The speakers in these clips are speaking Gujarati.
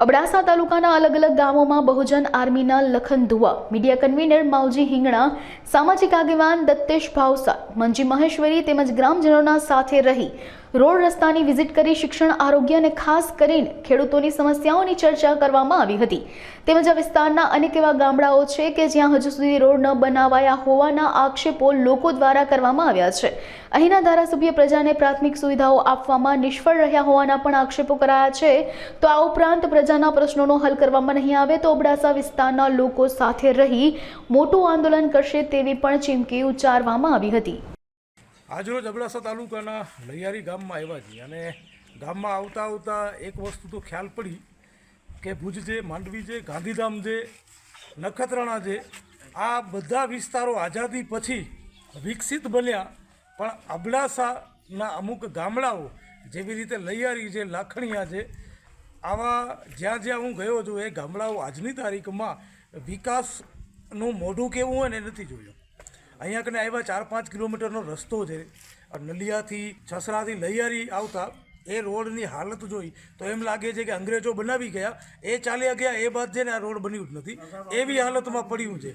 અબડાસા તાલુકાના અલગ અલગ ગામોમાં બહુજન આર્મીના લખન ધુવા મીડિયા કન્વીનર માવજી હિંગણા, સામાજિક આગેવાન દત્તેશ ભાવસા, મંજી મહેશ્વરી તેમજ ગ્રામજનોના સાથે રહી રોડ રસ્તાની વિઝિટ કરી શિક્ષણ, આરોગ્ય અને ખાસ કરીને ખેડૂતોની સમસ્યાઓની ચર્ચા કરવામાં આવી હતી. તેમજ આ વિસ્તારના અનેક એવા ગામડાઓ છે કે જ્યાં હજુ સુધી રોડ ન બનાવાયા હોવાના આક્ષેપો લોકો દ્વારા કરવામાં આવ્યા છે. અહીંના ધારાસભ્ય પ્રજાને પ્રાથમિક સુવિધાઓ આપવામાં નિષ્ફળ રહ્યા હોવાના પણ આક્ષેપો કરાયા છે. તો આ ઉપરાંત પ્રજાના પ્રશ્નોનો હલ કરવામાં નહીં આવે તો અબડાસા વિસ્તારના લોકો સાથે રહી મોટું આંદોલન કરશે તેવી પણ ચીમકી ઉચ્ચારવામાં આવી હતી. આજરોજ અબડાસા તાલુકાના લૈયારી ગામમાં આવ્યા છીએ અને ગામમાં આવતા આવતા એક વસ્તુ તો ખ્યાલ પડી કે ભુજ છે માંડવી છે ગાંધીધામ છે નખત્રાણા છે આ બધા વિસ્તારો આઝાદી પછી વિકસિત બન્યા. પણ અબડાસાના અમુક ગામડાઓ જેવી રીતે લૈયારી છે લાખણીયા છે આવા જ્યાં જ્યાં હું ગયો છું, એ ગામડાઓ આજની તારીખમાં વિકાસનું મોઢું કેવું હોય ને નથી જોયું. અહીંયા કને આવ્યા ચાર પાંચ કિલોમીટરનો રસ્તો છે. નલિયાથી છસરાથી લૈયારી આવતા એ રોડની હાલત જોઈ તો એમ લાગે છે કે અંગ્રેજો બનાવી ગયા. એ ચાલ્યા ગયા, એ બાદ છે ને આ રોડ બન્યું જ નથી. એવી હાલતમાં પડ્યું છે.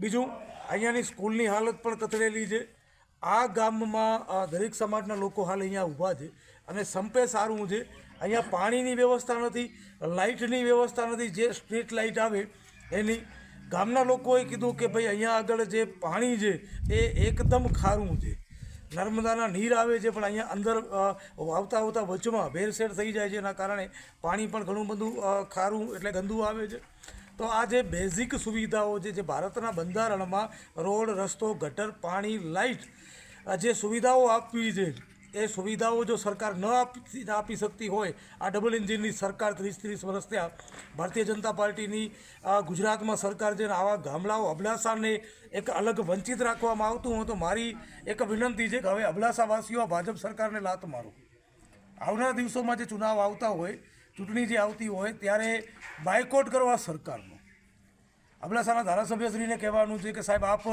બીજું, અહીંયાની સ્કૂલની હાલત પણ કથળેલી છે. આ ગામમાં દરેક સમાજના લોકો હાલ અહીંયા ઊભા છે. અને સંપે સારું છે. અહીંયા પાણીની વ્યવસ્થા નથી, લાઇટની વ્યવસ્થા નથી. જે સ્ટ્રીટ લાઇટ આવે, એની ગામના લોકોએ કીધું કે ભાઈ અહીંયા આગળ જે પાણી છે એ એકદમ ખારું છે. નર્મદાના નીર આવે છે, પણ અહીંયા અંદર આવતા આવતા વચમાં ભેરસેર થઈ જાય છે, એના કારણે પાણી પણ ઘણું બધું ખારું એટલે ગંદુ આવે છે. તો આ જે બેઝિક સુવિધાઓ છે, જે ભારતના બંધારણમાં રોડ, રસ્તો, ગટર, પાણી લાઇટ જે સુવિધાઓ આપવી છે એ સુવિધાઓ જો સરકાર ન આપી આપી શકતી હોય, આ ડબલ એન્જિનની સરકાર ત્રીસ ત્રીસ વર્ષ ત્યાં ભારતીય જનતા પાર્ટીની આ ગુજરાતમાં સરકાર છે આવા ગામડાઓ અબડાસાને એક અલગ વંચિત રાખવામાં આવતું હોય તો મારી એક વિનંતી છે કે હવે અબડાસાવાસીઓ આ ભાજપ સરકારને લાત મારો. આવનારા દિવસોમાં જે ચુનાવ આવતા હોય, ચૂંટણી જે આવતી હોય, ત્યારે બાયકોટ કરવા સરકારનો. અબડાસાના ધારાસભ્યશ્રીને કહેવાનું છે કે સાહેબ, આપ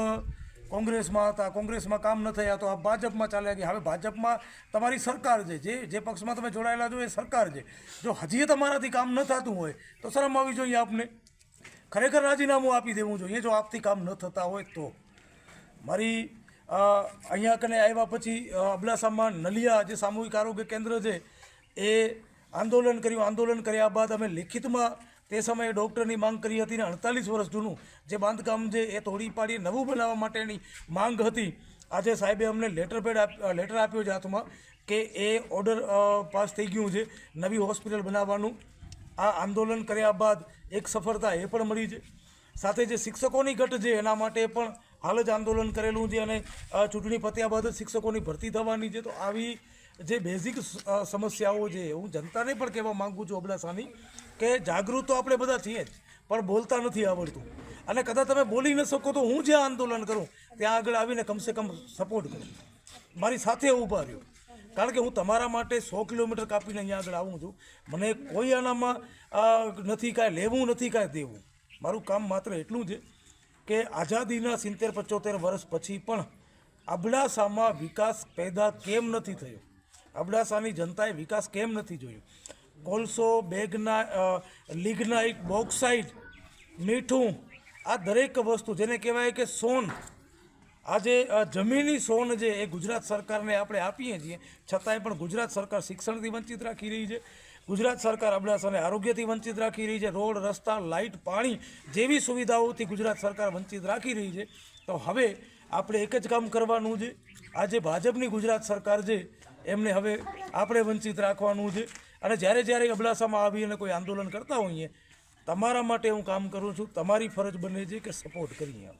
કોંગ્રેસમાં હતા કોંગ્રેસમાં કામ ન થયા તો આ ભાજપમાં ચાલ્યા ગયા. હવે ભાજપમાં તમારી સરકાર છે જે જે પક્ષમાં તમે જોડાયેલા છો એ સરકાર છે. જો હજી તમારાથી કામ ન થતું હોય તો શરમ આવવી જોઈએ આપને. ખરેખર રાજીનામું આપી દેવું જોઈએ જો આપથી કામ ન થતા હોય તો. મારી અહીંયા કને આવ્યા પછી અ, અબડાસામાં નલિયા જે સામૂહિક આરોગ્ય કેન્દ્ર છે એ આંદોલન કર્યું. આંદોલન કર્યા બાદ અમે લિખિતમાં તે સમયે ડૉક્ટરની માંગ કરી હતી ને અડતાલીસ વર્ષ જૂનું જે બાંધકામ છે એ તોડી પાડી નવું બનાવવા માટેની માંગ હતી. આજે સાહેબે અમને લેટર પેડ લેટર આપ્યો છે હાથમાં કે એ ઓર્ડર પાસ થઈ ગયું છે, નવી હોસ્પિટલ બનાવવાનું. આ આંદોલન કર્યા બાદ એક સફળતા એ પણ મળી છે. સાથે જે શિક્ષકોની ઘટ છે એના માટે પણ હાલ જ આંદોલન કરેલું છે અને ચૂંટણી પત્યા બાદ શિક્ષકોની ભરતી થવાની છે. તો આવી જે બેઝિક સમસ્યાઓ છે, હું જનતાને પણ કહેવા માગું છું અબડાસાની કે જાગૃત તો આપણે બધા છીએ જ, પણ બોલતા નથી આવડતું. અને કદાચ તમે બોલી ન શકો તો હું જે આંદોલન કરું, ત્યાં આગળ આવીને કમસે કમ સપોર્ટ કરું. મારી સાથે ઊભા રહ્યો. કારણ કે હું તમારા માટે સો કિલોમીટર કાપીને અહીંયા આગળ આવું છું. મને કોઈ આનામાં નથી કાંઈ લેવું, નથી કાંઈ દેવું. મારું કામ માત્ર એટલું છે કે આઝાદીના સિત્તેર પંચોતેર વર્ષ પછી પણ અબડાસામાં વિકાસ પેદા કેમ નથી થયો? અબડાસાની જનતાએ વિકાસ કેમ નથી જોયો? કોલસો, બેગના લિગ્નાઇટ, બોક્સાઇટ, મીઠું, આ દરેક વસ્તુ જેને કહેવાય કે સોન, આજે જમીની સોન જે એ ગુજરાત સરકારને આપણે આપીએ છીએ, છતાંય પણ ગુજરાત સરકાર શિક્ષણથી વંચિત રાખી રહી છે. ગુજરાત સરકાર અબડાસાને આરોગ્યથી વંચિત રાખી રહી છે. રોડ, રસ્તા, લાઇટ, પાણી જેવી સુવિધાઓથી ગુજરાત સરકાર વંચિત રાખી રહી છે. તો હવે આપણે એક જ કામ કરવાનું છે. આજે ભાજપની ગુજરાત સરકાર છે એમને હવે આપણે વંચિત રાખવાનું છે. અને જ્યારે જ્યારે અબડાસામાં આવી અને કોઈ આંદોલન કરતા હોઈએ, તમારા માટે હું કામ કરું છું, તમારી ફરજ બને છે કે સપોર્ટ કરીએ.